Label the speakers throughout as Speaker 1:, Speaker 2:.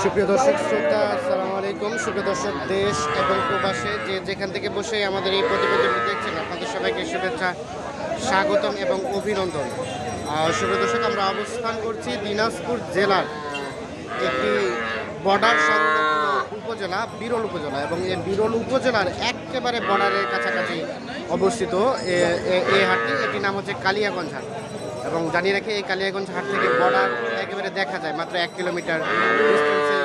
Speaker 1: সুপ্রিয় দর্শক, শ্রোতা, আসসালামু আলাইকুম। সুপ্রিয় দর্শক, দেশ এবং প্রবাসে যে যেখান থেকে বসে আমাদের এই প্রতিবেদনটি দেখছেন, আপনাদের সবাইকে শুভেচ্ছা, স্বাগতম এবং অভিনন্দন। সুপ্রিয় দর্শক, আমরা অবস্থান করছি দিনাজপুর জেলার একটি বর্ডার সংলগ্ন উপজেলা, বিরল উপজেলা, এবং এই বিরল উপজেলার একেবারে বর্ডারের কাছাকাছি অবস্থিত এই হাটটি। এটির নাম হচ্ছে কালিয়াগঞ্জ হাট। এবং জানিয়ে রাখি, এই কালিয়াগঞ্জ হাট থেকে বর্ডার একেবারে দেখা যায়, মাত্র এক কিলোমিটার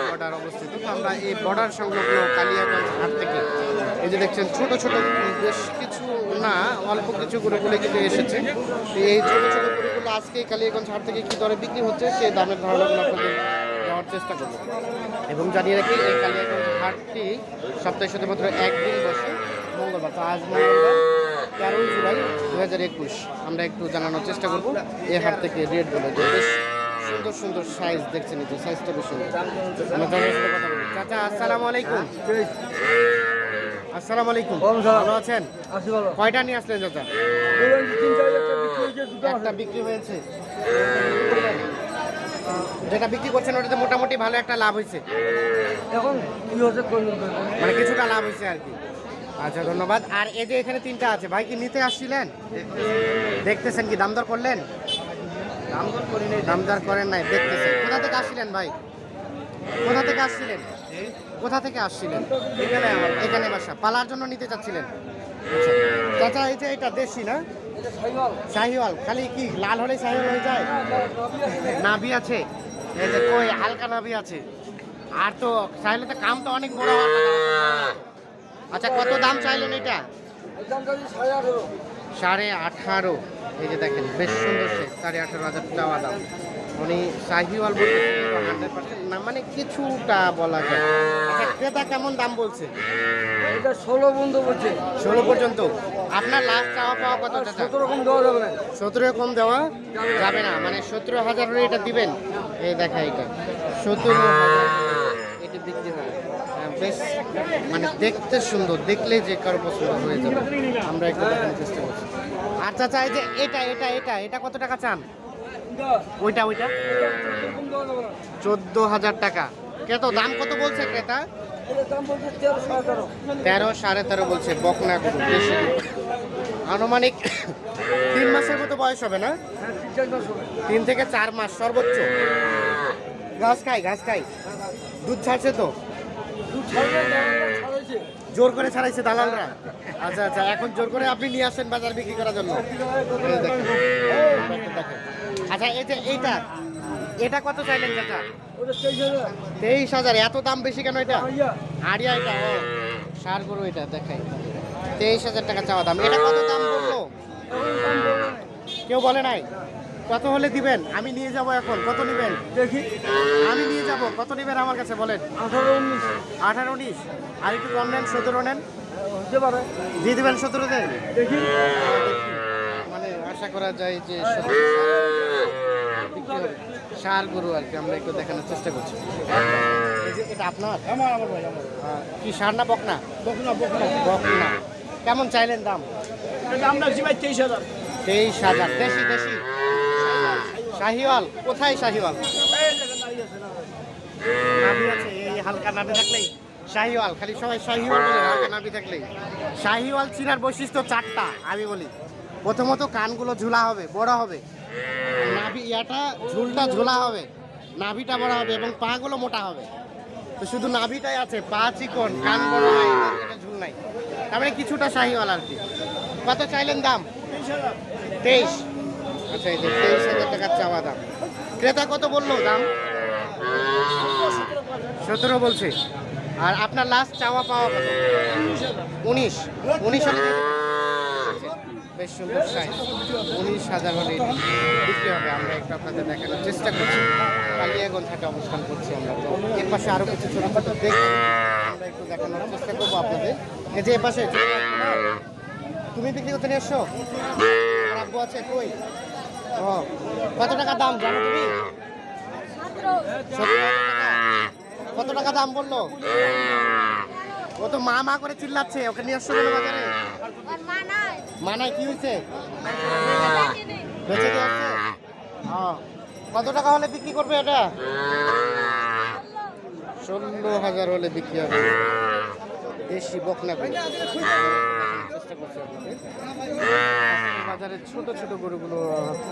Speaker 1: বর্ডার অবস্থিত। তো আমরা এই বর্ডার সংলগ্ন কালিয়াগঞ্জ হাট থেকে, এই যে দেখছেন, ছোট ছোট বেশ কিছু, না, অল্প কিছু গরুগুলো কিন্তু এসেছে। এই ছোট ছোট গরুগুলো আজকে কালিয়াগঞ্জ হাট থেকে কী দরে বিক্রি হচ্ছে, সেই দামের ধারণাগুলো আপনাদের দেওয়ার চেষ্টা করব। এবং জানিয়ে রাখি, এই কালিয়াগঞ্জ হাটটি সপ্তাহে শুধুমাত্র একদিন বসে, মঙ্গলবার, তো আজ মঙ্গলবার, তেরোই জুলাই দু হাজার একুশ। আমরা একটু জানানোর চেষ্টা করব, এ হাট থেকে রেট বলে সুন্দর সুন্দর সাইজ দেখছেন এই যে সাইজটা বেশ সুন্দর। আমরা চাচার সাথে কথা বলি। চাচা আসসালামু আলাইকুম। আসসালামু আলাইকুম। ভালো আছেন? কয়টা নিয়ে আসলেন চাচা?
Speaker 2: একটা বিক্রি হয়েছে।
Speaker 1: যেটা বিক্রি করছেন ওটাতে মোটামুটি ভালো একটা লাভ হয়েছে।
Speaker 2: এখন কি হচ্ছে
Speaker 1: মানে কিছুটা লাভ হয়েছে আর কি। আচ্ছা ধন্যবাদ। আর এই যে এখানে তিনটা আছে ভাই কি নিতে আসছিলেন? দেখতেছেন কি দাম দর করলেন? দাম দর করি নাই দাম দর করেন নাই দেখতেছেন কোথা থেকে আসছিলেন ভাই? কোথা থেকে আসছিলেন? কোথা থেকে আসছিলেন? এখানে এখানে বাসা। পালার জন্য নিতে চাচ্ছিলেন? আচ্ছা। চাচা এই যে এটা দেশি না? শাহিওয়াল খালি কি লাল হলে শাহিওয়াল হয়ে যায়? নাভি আছে। এই যে কই হালকা নাভি আছে। আর তো চাইলে তো কাম তো অনেক বড় আচ্ছা কত দাম চাইলেন এটা? সাড়ে আঠারো। এই যে দেখেন বেশ সুন্দর সে সাড়ে আঠারো হাজার চাওয়া দাম। উনি শাহিওয়াল বলতে হান্ড্রেড পার্সেন্ট না মানে কিছুটা বলা যায়। আচ্ছা ক্রেতা কেমন দাম বলছে?
Speaker 2: এটা ষোলো বন্ধু বলছে।
Speaker 1: ষোলো পর্যন্ত? আপনার লাস্ট চাওয়া পাওয়া কত
Speaker 2: সতেরো রকম দেওয়া যাবে না।
Speaker 1: সতেরো কম দেওয়া যাবে না মানে সতেরো হাজার এটা দিবেন। এই দেখা এটা সতেরো এটা বিক্রি হবে। হ্যাঁ, বেশ মানে দেখতে সুন্দর দেখলেই যে কারও পছন্দ হয়ে যাবে। আমরা একটু দেখানোর চেষ্টা করছি। আর চাচা এই যে এটা এটা এটা এটা কত টাকা চান? ওইটা ওইটা? চোদ্দ হাজার টাকা। কত দাম কত বলছে ক্রেতা?
Speaker 2: তেরো সাড়ে তেরো
Speaker 1: বলছে, বকনা গরু বেশি আনুমানিক তিন মাসের মতো বয়স হবে না?
Speaker 2: তিন
Speaker 1: থেকে চার মাস, সর্বোচ্চ। ঘাস খাই ঘাস খাই দুধ ছাড়ছে তো? জোর করে ছাড়াইছে দালালরা। আচ্ছা আচ্ছা এখন জোর করে আপনি নিয়ে আসেন বাজার বিক্রি করার জন্য। আচ্ছা এই যে এইটা, এটা কত চাইলেন চাচা?
Speaker 2: তেইশ হাজার,
Speaker 1: এত দাম বেশি কেন এটা? আড়িয়া এটা সার গরু এটা, দেখাই। তেইশ হাজার টাকা চাওয়া দাম। এটা কত দাম বলল। কেউ বলে নাই? কত হলে দিবেন? আমি নিয়ে যাব এখন। কত নেবেন?
Speaker 2: দেখি।
Speaker 1: আমি নিয়ে যাব। কত নেবেন আমার কাছে বলেন?
Speaker 2: আঠারো উনিশ।
Speaker 1: আঠারো উনিশ। আর একটু কম নেন সতেরো নেন।
Speaker 2: হতে পারে।
Speaker 1: দিয়ে দেবেন সতেরোতে
Speaker 2: দেখি।
Speaker 1: মানে আশা করা যায় যে সার গরু আর কি আমরা একটু দেখানোর চেষ্টা করছি। এই যে এটা আপনার?
Speaker 2: আমার আমার ভাই আমার
Speaker 1: কি সার না বকনা?
Speaker 2: বকনা বকনা।
Speaker 1: বকনা। কেমন চাইলেন দাম?
Speaker 2: দাম রাখছি ভাই তেইশ হাজার।
Speaker 1: তেইশ হাজার। দেশি দেশি? শাহিওয়াল, কোথায় শাহিওয়াল? এই হালকা নাভি থাকলেই। শাহিওয়াল, খালি সবাই শাহিওয়াল বলে, হালকা নাভি থাকলেই। শাহিওয়াল চিনার বৈশিষ্ট্য চারটা, আমি বলি। প্রথমত কানগুলো ঝুলা হবে, বড় হবে। নাভি ইয়াটা, ঝুলটা ঝোলা হবে, নাভিটা বড় হবে এবং পাগুলো মোটা হবে। তো শুধু নাভিটাই আছে, পা চিকন, কান বড় নাই এটা ঝুল নাই। তার মানে কিছুটা শাহিওয়াল আর কি। কত চাইলেন দাম? তেইশ। আচ্ছা এই যে তেইশ হাজার টাকার চাওয়া দাম। ক্রেতা কত বলল দাম? সতেরো বলছে। আর আপনার লাস্ট চাওয়া পাওয়া কত? উনিশ। উনিশ হলে বেশ সুন্দর সাইজ উনিশ হাজার হলে বিক্রি হবে। আমরা একটু আপনাদের দেখানোর চেষ্টা করছি। কালিয়াগঞ্জ হাটে অবস্থান করছি আমরা। তো এর পাশে আরও কিছু ছোটো ছোটো দেখি আমরা একটু দেখানোর চেষ্টা করব আপনাদের। এই যে এ পাশে, তুমি বিক্রি করতে নিয়ে এসছো আব্বু আছে কই? কত টাকা দাম জানো তুমি। কত টাকা দাম বলল? ও তো মা মা করে চিল্লাচ্ছে, ওকে নিয়ে আসছো কেন বাজারে? মানায় কি হয়েছে? বেঁচে দিয়ে কত টাকা হলে বিক্রি করবে এটা? ষোলো হাজার হলে বিক্রি হবে। দেশি বকনা গরু। চেষ্টা করছি আপনাদের। বাজারে ছোট ছোট গরুগুলো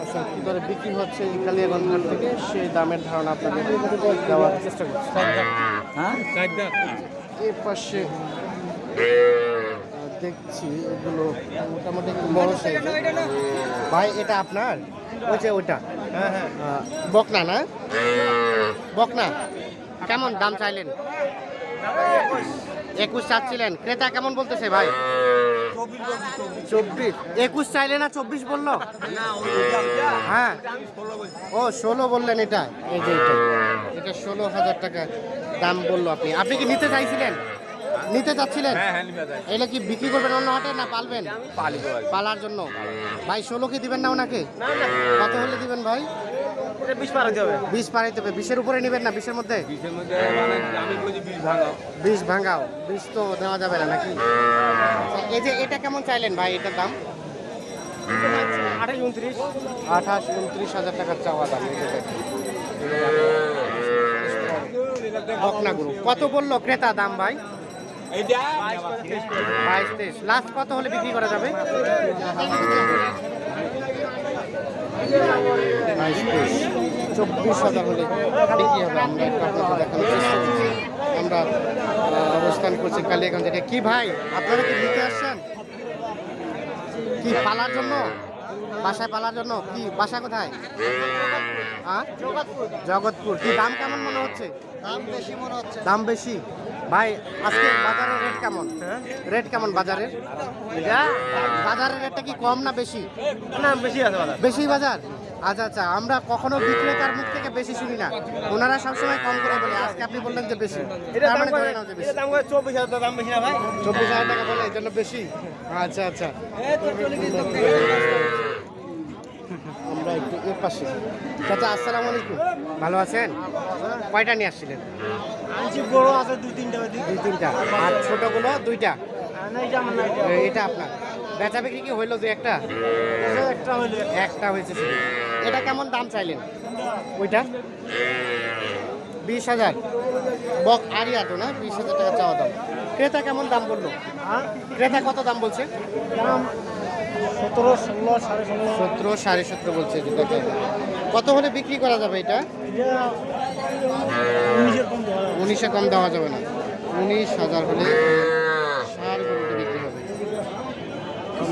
Speaker 1: আসলে কী দরে বিক্রি হচ্ছে কালিয়াগঞ্জ হাট থেকে সেই দামের ধারণা আপনাদের দেওয়ার চেষ্টা করছি।
Speaker 2: হ্যাঁ।
Speaker 1: এ পাশে দেখছি এগুলো মোটামুটি একটু বড় সাইজ ভাই এটা আপনার? ওই যে ওইটা। বকনা না? বকনা। কেমন দাম চাইলেন? একুশ চাচ্ছিলেন। ক্রেতা কেমন বলতেছে ভাই? চব্বিশ। একুশ চাইলে না চব্বিশ বলল? হ্যাঁ। ও ষোলো বললেন এটা। এই যে এটা। এটা ষোলো হাজার টাকা দাম বলল আপনি। আপনি কি নিতে চাইছিলেন? নিতে চাচ্ছিলেন? এটা কি বিক্রি করবেন অন্য হাটে না পালবেন? পালার জন্য। ভাই ষোলো কি দিবেন না ওনাকে? কত হলে দিবেন ভাই? বিশ পাড়াইতে হবে। বিশের উপরে নেবেন না? বিশের মধ্যে? বিষ ভাঙাও। বিষ তো দেওয়া যাবে না নাকি? এই যে এটা কেমন চাইলেন ভাই? এটার দাম?
Speaker 2: আঠাশ উনত্রিশ।
Speaker 1: আঠাশ উনত্রিশ হাজার টাকার চাওয়া দাম। বকনা গরু। কত বলল ক্রেতা দাম ভাই? বাইশ তেইশ। লাস্ট কত হলে বিক্রি করা যাবে? বাইশ তেইশ। চব্বিশ হাজার হলে বিক্রি হবে? আমরা একটু আপনাদের দেখানোর চেষ্টা করছি। আমরা অবস্থান করছি কালিয়াগঞ্জ। এটা কি ভাই? আপনারা কি নিতে আসছেন? কি পালার জন্য? বাসায় পালার জন্য? কি বাসা কোথায়? হ্যাঁ? জগৎপুর। কি দাম কেমন মনে হচ্ছে?
Speaker 2: দাম বেশি মনে হচ্ছে।
Speaker 1: দাম বেশি? ভাই আজকে বাজারের রেট কেমন? রেট কেমন বাজারের? বাজারের রেটটা কি কম না বেশি?
Speaker 2: না বেশি আছে বাজার।
Speaker 1: বেশি বাজার? আচ্ছা আচ্ছা আমরা কখনো বিক্রেতার মুখ থেকে বেশি শুনি না। ওনারা সবসময় কম করে বলে আজকে আপনি বললেন যে বেশি। তার মানে ধরে নাও যে বেশি।
Speaker 2: দাম করে চব্বিশ হাজার দাম বেশি না ভাই?
Speaker 1: চব্বিশ হাজার টাকা বলে এই জন্য বেশি? আচ্ছা আচ্ছা। আমরা একটু এ পাশে। চাচা আসসালামু আলাইকুম। ভালো আছেন? কয়টা নিয়ে আসছিলেন?
Speaker 2: বড় আছে দুই তিনটা
Speaker 1: দুই তিনটা। আর ছোটগুলো দুইটা?
Speaker 2: এটা
Speaker 1: আপনার। বেচা বিক্রি কি হইল যে একটা?
Speaker 2: একটা
Speaker 1: হয়েছে শুধু। এটা কেমন দাম চাইলেন? ওইটা? বিশ হাজার। বক আরিয়া তো না? বিশ হাজার টাকা চাওয়া দাম। ক্রেতা কেমন দাম বলল? ক্রেতা কত দাম বলছে?
Speaker 2: দাম সতেরো ষোলো সাড়ে ষোলো।
Speaker 1: সতেরো সাড়ে সতেরো বলছে কত হলে বিক্রি করা যাবে এটা। উনিশে কম দেওয়া যাবে না। উনিশ হাজার হলে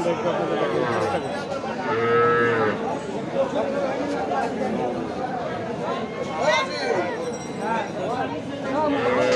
Speaker 1: আমরা একটু আপনাদের দেখানোর চেষ্টা করছি Oh,